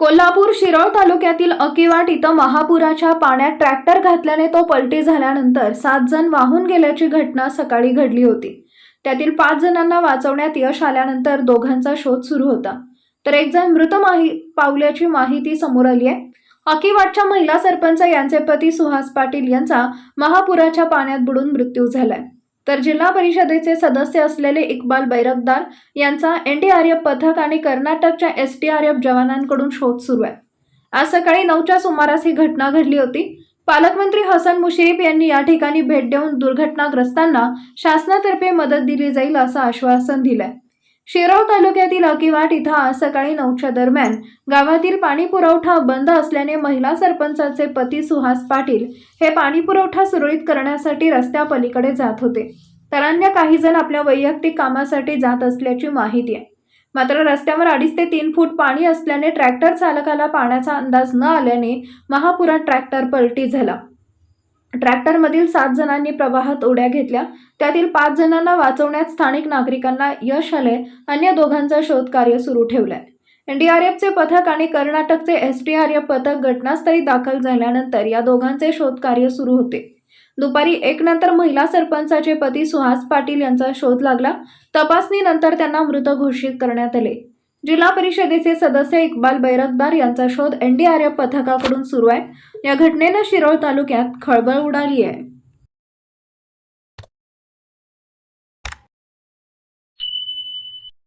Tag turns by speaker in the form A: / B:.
A: कोल्हापूर शिरोळ तालुक्यातील अकिवाट इथं महापुराच्या पाण्यात ट्रॅक्टर घातल्याने तो पलटी झाल्यानंतर सात जण वाहून गेल्याची घटना सकाळी घडली होती. त्यातील पाच जणांना वाचवण्यात यश आल्यानंतर दोघांचा शोध सुरू होता. तर एक जण मृत माही पावल्याची माहिती समोर आली आहे. अकिवाटच्या महिला सरपंच यांचे पती सुहास पाटील यांचा महापुराच्या पाण्यात बुडून मृत्यू झालाय. तर जिल्हा परिषदेचे सदस्य असलेले इक्बाल बैरकदार यांचा एनडीआरएफ पथक आणि कर्नाटकच्या एसडीआरएफ जवानांकडून शोध सुरू आहे. आज सकाळी नऊच्या सुमारास ही घटना घडली होती. पालकमंत्री हसन मुश्रीफ यांनी या ठिकाणी भेट देऊन दुर्घटनाग्रस्तांना शासनातर्फे मदत दिली जाईल असं आश्वासन दिलंय. शिराव तालुक्यातील अकिवाट इथं आज सकाळी नऊच्या दरम्यान गावातील पाणी पुरवठा बंद असल्याने महिला सरपंचाचे पती सुहास पाटील हे पाणी पुरवठा सुरळीत करण्यासाठी रस्त्यापलीकडे जात होते. तर अन्य काही जण आपल्या वैयक्तिक कामासाठी जात असल्याची माहिती आहे. मात्र रस्त्यावर अडीच ते तीन फूट पाणी असल्याने ट्रॅक्टर चालकाला पाण्याचा अंदाज न आल्याने महापुरात ट्रॅक्टर पलटी झाला. ट्रॅक्टरमधील सात जणांनी प्रवाहात उड्या घेतल्या. त्यातील पाच जणांना वाचवण्यात स्थानिक नागरिकांना यश आले अन्य दोघांचा शोध कार्य सुरू ठेवलंय. एनडीआरएफचे पथक आणि कर्नाटकचे एसडीआरएफ पथक घटनास्थळी दाखल झाल्यानंतर या दोघांचे शोध कार्य सुरू होते. दुपारी एक नंतर महिला सरपंचाचे पती सुहास पाटील यांचा शोध लागला. तपासणीनंतर त्यांना मृत घोषित करण्यात आले. जिल्हा परिषदेचे सदस्य इक्बाल बैरकदार यांचा शोध एनडीआरएफ पथकाकडून सुरू आहे. या घटनेनं शिरोळ तालुक्यात खळबळ उडाली आहे.